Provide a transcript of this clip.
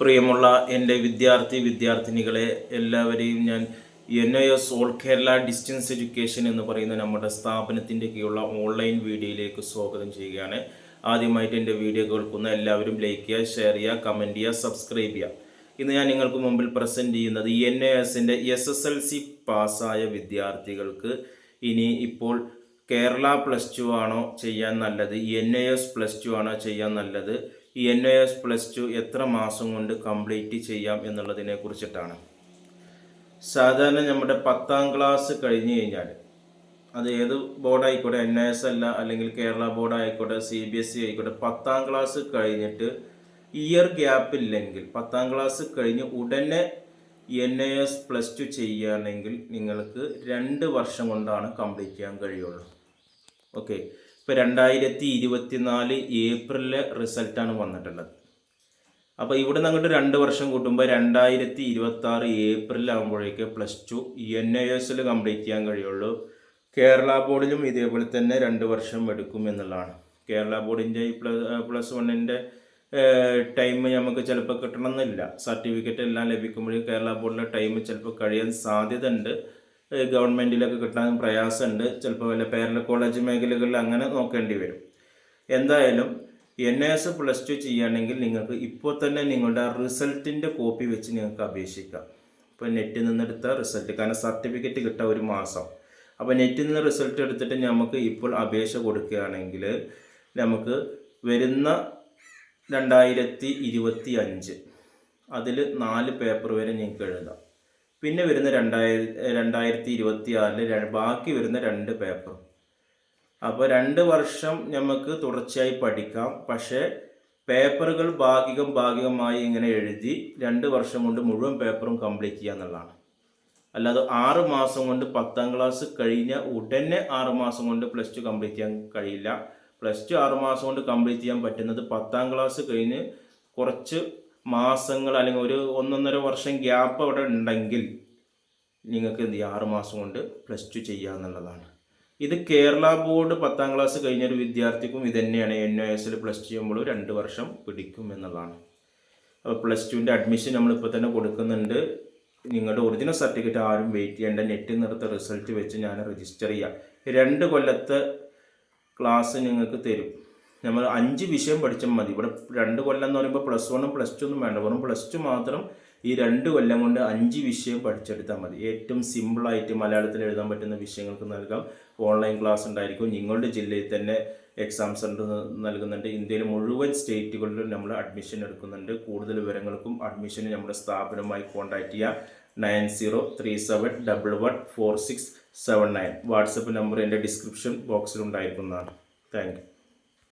പ്രിയമുള്ള എന്റെ വിദ്യാർത്ഥി വിദ്യാർത്ഥിനികളെ എല്ലാവരെയും ഞാൻ N I S all Kerala distance education എന്ന് പറയുന്ന നമ്മുടെ സ്ഥാപനത്തിന്റെ കീഴുള്ള ഓൺലൈൻ വീഡിയോയിലേക്ക് സ്വാഗതം ചെയ്യുകയാണ്. ആദ്യമായിട്ട് എന്റെ വീഡിയോ കേൾക്കുന്ന എല്ലാവരും ലൈക്ക് ചെയ്യുക ഷെയർ ചെയ്യുക കമന്റ് ചെയ്യുക സബ്സ്ക്രൈബ് ചെയ്യുക. ഇന്ന് ഞാൻ നിങ്ങൾക്ക് മുമ്പിൽ പ്രസന്റ് ചെയ്യുന്നത് എൻ എ എസിന്റെ എസ് എസ് എൽ സി പാസ്സായ വിദ്യാർത്ഥികൾക്ക് ഇനി ഇപ്പോൾ കേരള പ്ലസ് ടു ആണോ ചെയ്യാൻ നല്ലത് N A S plus two ആണോ ചെയ്യാൻ നല്ലത് ഈ N I S plus two എത്ര മാസം കൊണ്ട് കംപ്ലീറ്റ് ചെയ്യാം എന്നുള്ളതിനെ കുറിച്ചിട്ടാണ്. സാധാരണ നമ്മുടെ പത്താം ക്ലാസ് കഴിഞ്ഞു കഴിഞ്ഞാൽ അത് ഏത് ബോർഡായിക്കോട്ടെ എൻ എസ് അല്ല അല്ലെങ്കിൽ കേരള ബോർഡ് ആയിക്കോട്ടെ സി ബി എസ് ഇ ആയിക്കോട്ടെ പത്താം ക്ലാസ് കഴിഞ്ഞിട്ട് ഇയർ ഗ്യാപ്പ് ഇല്ലെങ്കിൽ പത്താം ക്ലാസ് കഴിഞ്ഞ് ഉടനെ N A S plus two ചെയ്യുകയാണെങ്കിൽ നിങ്ങൾക്ക് രണ്ട് വർഷം കൊണ്ടാണ് കംപ്ലീറ്റ് ചെയ്യാൻ കഴിയുള്ളൂ. ഓക്കെ ഇപ്പോൾ രണ്ടായിരത്തി ഇരുപത്തി നാല് ഏപ്രിലിലെ റിസൾട്ടാണ് വന്നിട്ടുള്ളത്. അപ്പോൾ ഇവിടെ നിന്ന് അങ്ങോട്ട് രണ്ട് വർഷം കൂട്ടുമ്പോൾ രണ്ടായിരത്തി ആറ് ഏപ്രിലാകുമ്പോഴേക്ക് പ്ലസ് ടു എൻ ഐ എസിൽ കംപ്ലീറ്റ് ചെയ്യാൻ കഴിയുള്ളൂ. കേരള ബോർഡിലും ഇതേപോലെ തന്നെ രണ്ട് വർഷം എടുക്കും എന്നുള്ളതാണ്. കേരള ബോർഡിന്റെ പ്ലസ് പ്ലസ് വണ്ണിന്റെ ടൈം നമുക്ക് ചിലപ്പോൾ കിട്ടണമെന്നില്ല. സർട്ടിഫിക്കറ്റ് എല്ലാം ലഭിക്കുമ്പോഴും കേരള ബോർഡിലെ ടൈം ചിലപ്പോൾ കഴിയാൻ സാധ്യത ഉണ്ട് ഗവൺമെന്റിലൊക്കെ കിട്ടാൻ പ്രയാസമുണ്ട്. ചിലപ്പോൾ വല്ല പേരല കോളേജ് മേഖലകളിൽ അങ്ങനെ നോക്കേണ്ടി വരും. എന്തായാലും എൻ എസ് പ്ലസ് ടു ചെയ്യുകയാണെങ്കിൽ നിങ്ങൾക്ക് ഇപ്പോൾ തന്നെ നിങ്ങളുടെ റിസൾട്ടിന്റെ കോപ്പി വെച്ച് നിങ്ങൾക്ക് അപേക്ഷിക്കാം. ഇപ്പോൾ നെറ്റിൽ നിന്നെടുത്ത റിസൾട്ട് കാരണം സർട്ടിഫിക്കറ്റ് കിട്ടുക ഒരു മാസം. അപ്പോൾ നെറ്റിൽ നിന്ന് റിസൾട്ട് എടുത്തിട്ട് നമുക്ക് ഇപ്പോൾ അപേക്ഷ കൊടുക്കുകയാണെങ്കിൽ നമുക്ക് വരുന്ന രണ്ടായിരത്തി ഇരുപത്തി അഞ്ച് അതിൽ നാല് പേപ്പർ വരെ നിങ്ങൾക്ക് എഴുതാം. പിന്നെ വരുന്ന രണ്ടായിര രണ്ടായിരത്തി ഇരുപത്തി ആറിൽ ബാക്കി വരുന്ന രണ്ട് പേപ്പർ അപ്പോൾ രണ്ട് വർഷം നമുക്ക് തുടർച്ചയായി പഠിക്കാം. പക്ഷേ പേപ്പറുകൾ ഭാഗികം ഭാഗികമായി ഇങ്ങനെ എഴുതി രണ്ട് വർഷം കൊണ്ട് മുഴുവൻ പേപ്പറും കംപ്ലീറ്റ് ചെയ്യുക എന്നുള്ളതാണ്. അല്ലാതെ ആറ് മാസം കൊണ്ട് പത്താം ക്ലാസ് കഴിഞ്ഞ ഉടനെ ആറ് മാസം കൊണ്ട് പ്ലസ് ടു കംപ്ലീറ്റ് ചെയ്യാൻ കഴിയില്ല. പ്ലസ് ടു ആറ് മാസം കൊണ്ട് കംപ്ലീറ്റ് ചെയ്യാൻ പറ്റുന്നത് പത്താം ക്ലാസ് കഴിഞ്ഞ് കുറച്ച് മാസങ്ങൾ അല്ലെങ്കിൽ ഒരു ഒന്നൊന്നര വർഷം ഗ്യാപ്പ് അവിടെ ഉണ്ടെങ്കിൽ നിങ്ങൾക്ക് എന്ത് ചെയ്യാം? ആറ് മാസം കൊണ്ട് പ്ലസ് ടു ചെയ്യുക എന്നുള്ളതാണ്. ഇത് കേരള ബോർഡ് പത്താം ക്ലാസ് കഴിഞ്ഞ ഒരു വിദ്യാർത്ഥിക്കും ഇത് തന്നെയാണ്. എൻ ഒ എസിൽ പ്ലസ് ടു ചെയ്യുമ്പോൾ രണ്ട് വർഷം പിടിക്കും എന്നുള്ളതാണ്. അപ്പോൾ പ്ലസ് ടുവിന്റെ അഡ്മിഷൻ നമ്മളിപ്പോൾ തന്നെ കൊടുക്കുന്നുണ്ട്. നിങ്ങളുടെ ഒറിജിനൽ സർട്ടിഫിക്കറ്റ് ആരും വെയിറ്റ് ചെയ്യേണ്ട. നെറ്റിൽ നിന്നെടുത്ത റിസൾട്ട് വെച്ച് ഞാൻ രജിസ്റ്റർ ചെയ്യാം. രണ്ട് കൊല്ലത്തെ ക്ലാസ് നിങ്ങൾക്ക് തരും. നമ്മൾ അഞ്ച് വിഷയം പഠിച്ചാൽ മതി. ഇവിടെ രണ്ട് കൊല്ലം എന്ന് പറയുമ്പോൾ പ്ലസ് വണ്ണും പ്ലസ് ടു ഒന്നും വേണ്ട. വെറും പ്ലസ് ടു മാത്രം ഈ രണ്ട് കൊല്ലം കൊണ്ട് അഞ്ച് വിഷയം പഠിച്ചെടുത്താൽ മതി. ഏറ്റവും സിമ്പിളായിട്ട് മലയാളത്തിൽ എഴുതാൻ പറ്റുന്ന വിഷയങ്ങൾക്ക് നൽകാം. ഓൺലൈൻ ക്ലാസ് ഉണ്ടായിരിക്കും. നിങ്ങളുടെ ജില്ലയിൽ തന്നെ എക്സാം സെന്റർ നൽകുന്നുണ്ട്. ഇന്ത്യയിലെ മുഴുവൻ സ്റ്റേറ്റുകളിലും നമ്മൾ അഡ്മിഷൻ എടുക്കുന്നുണ്ട്. കൂടുതൽ വിവരങ്ങൾക്കും അഡ്മിഷന് നമ്മുടെ സ്ഥാപനവുമായി കോൺടാക്റ്റ് ചെയ്യുക nine zero three seven double one four six seven nine WhatsApp number എന്റെ ഡിസ്ക്രിപ്ഷൻ ബോക്സിൽ ഉണ്ടായിരിക്കുന്നതാണ്. Thank you